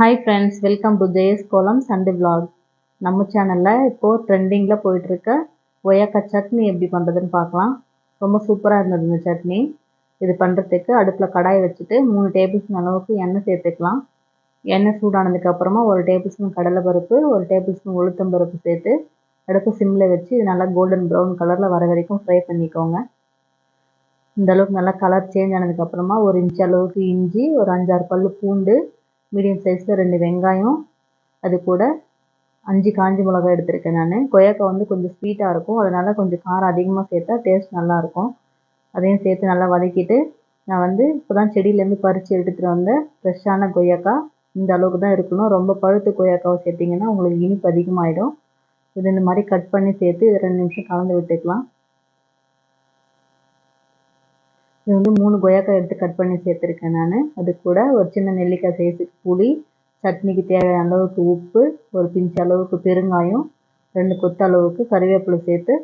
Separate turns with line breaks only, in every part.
Hi friends welcome to Jaya's kolam Sunday vlog நம்ம சேனலில் இப்போது ட்ரெண்டிங்கில் போயிட்டுருக்க ஒயக்கா சட்னி எப்படி பண்ணுறதுன்னு பார்க்கலாம். ரொம்ப சூப்பராக இருந்தது இந்த சட்னி. இது பண்ணுறதுக்கு அடுப்பில் கடாய் வச்சுட்டு மூணு டேபிள் ஸ்பூன் அளவுக்கு எண்ணெய் சேர்த்துக்கலாம். எண்ணெய் சூடானதுக்கப்புறமா ஒரு டேபிள் ஸ்பூன் கடலைப்பருப்பு ஒரு டேபிள் ஸ்பூன் உளுத்தம் பருப்பு சேர்த்து அடுப்பு சிம்மில் வச்சு இது நல்லா கோல்டன் ப்ரௌன் கலரில் வர வரைக்கும் ஃப்ரை பண்ணிக்கோங்க. இந்த அளவுக்கு நல்லா கலர் சேஞ்ச் ஆனதுக்கப்புறமா ஒரு இன்ச் அளவுக்கு இஞ்சி ஒரு அஞ்சாறு பல் பூண்டு மீடியம் சைஸில் ரெண்டு வெங்காயம் அது கூட அஞ்சு காஞ்சி மிளகாய் எடுத்திருக்கேன் நான். கொய்யாக்காய் வந்து கொஞ்சம் ஸ்வீட்டாக இருக்கும். அதனால் கொஞ்சம் காரம் அதிகமாக சேர்த்தா டேஸ்ட் நல்லாயிருக்கும் அதையும் சேர்த்து நல்லா வதக்கிட்டு நான் வந்து இப்போ தான் செடியிலேருந்து பறித்து எடுத்துகிட்டு வந்த ஃப்ரெஷ்ஷான கொய்யாக்காய் இந்த அளவுக்கு தான் இருக்கணும். ரொம்ப பழுத்து கொய்யாக்காவை சேர்த்திங்கன்னா உங்களுக்கு இனிப்பு அதிகமாகிடும் இது இந்த மாதிரி கட் பண்ணி சேர்த்து ரெண்டு நிமிஷம் கலந்து விட்டுக்கலாம். இது வந்து மூணு கொய்யாக்காய் எடுத்து கட் பண்ணி சேர்த்துருக்கேன் நான். அது கூட ஒரு சின்ன நெல்லிக்காய் சைஸுக்கு புளி சட்னிக்கு தேவையான அளவுக்கு உப்பு ஒரு பிஞ்ச் அளவுக்கு பெருங்காயம் ரெண்டு கொத்து அளவுக்கு கறிவேப்பிலை சேர்த்து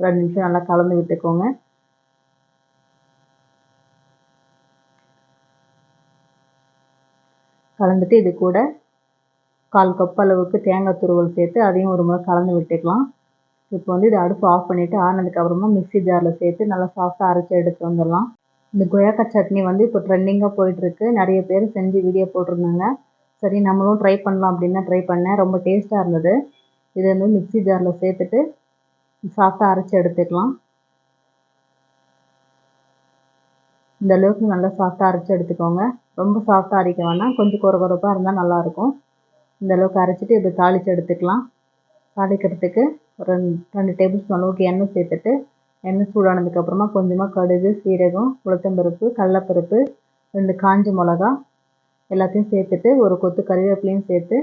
ரெண்டு நிமிஷம் நல்லா கலந்து விட்டுக்கோங்க. கலந்துட்டு இது கூட கால் கப் அளவுக்கு தேங்காய் துருவல் சேர்த்து அதையும் ஒரு முறை கலந்து விட்டுக்கலாம். இப்போ வந்து இதை அடுப்பு ஆஃப் பண்ணிவிட்டு ஆனதுக்கப்புறமா மிக்ஸி ஜாரில் சேர்த்து நல்லா சாஃப்டாக அரைச்சி எடுத்து வந்துடலாம். இந்த கொய்யாக்காய் சட்னி வந்து இப்போ ட்ரெண்டிங்காக போயிட்டுருக்கு. நிறைய பேர் செஞ்சு வீடியோ போட்டிருந்தாங்க. சரி நம்மளும் ட்ரை பண்ணலாம் அப்படின்னு ட்ரை பண்ணேன். ரொம்ப டேஸ்ட்டாக இருந்தது. இது வந்து மிக்ஸி ஜாரில் சேர்த்துட்டு சாஃப்டாக அரைச்சி எடுத்துக்கலாம். இந்த அளவுக்கு நல்லா சாஃப்டாக அரைச்சி எடுத்துக்கோங்க. ரொம்ப சாஃப்டாக அரைக்க வேணாம். கொஞ்சம் குறை குறைப்பாக இருந்தால் நல்லாயிருக்கும் இந்த அளவுக்கு அரைச்சிட்டு இப்படி தாளித்து எடுத்துக்கலாம். தாளிக்கிறதுக்கு ஒரு ரெண்டு ரெண்டு டேபிள் ஸ்பூன் அளவுக்கு எண்ணெய் சேர்த்துட்டு எண்ணெய் சூடானதுக்கப்புறமா கொஞ்சமாக கடுகு சீரகம் உளுத்தம்பருப்பு கடலப்பருப்பு ரெண்டு காஞ்ச மிளகா எல்லாத்தையும் சேர்த்துட்டு ஒரு கொத்து கறிவேப்பிலையும் சேர்த்து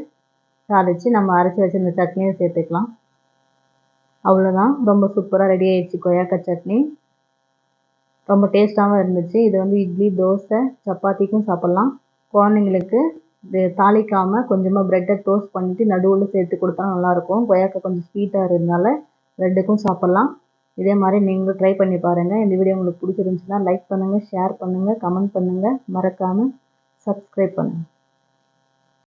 தாளித்து நம்ம அரைச்சி வச்சிருந்த சட்னியும் சேர்த்துக்கலாம். அவ்வளோதான் ரொம்ப சூப்பராக ரெடி ஆயிடுச்சு கொய்யாக்காய் சட்னி. ரொம்ப டேஸ்ட்டாகவும் இருந்துச்சு. இது வந்து இட்லி தோசை சப்பாத்திக்கும் சாப்பிட்லாம். குழந்தைங்களுக்கு இது தாளிக்காமல் கொஞ்சமாக ப்ரெட்டை டோஸ்ட் பண்ணிவிட்டு நடுவில் சேர்த்து கொடுத்தா நல்லாயிருக்கும் கொய்யாக்காய் கொஞ்சம் ஸ்வீட்டாக இருந்தனால ப்ரெட்டுக்கும் சாப்பிட்லாம். இதே மாதிரி நீங்களும் ட்ரை பண்ணி பாருங்கள் இந்த வீடியோ உங்களுக்கு பிடிச்சிருந்துச்சுன்னா லைக் பண்ணுங்கள் ஷேர் பண்ணுங்கள் கமெண்ட் பண்ணுங்கள் மறக்காமல் சப்ஸ்கிரைப் பண்ணுங்கள்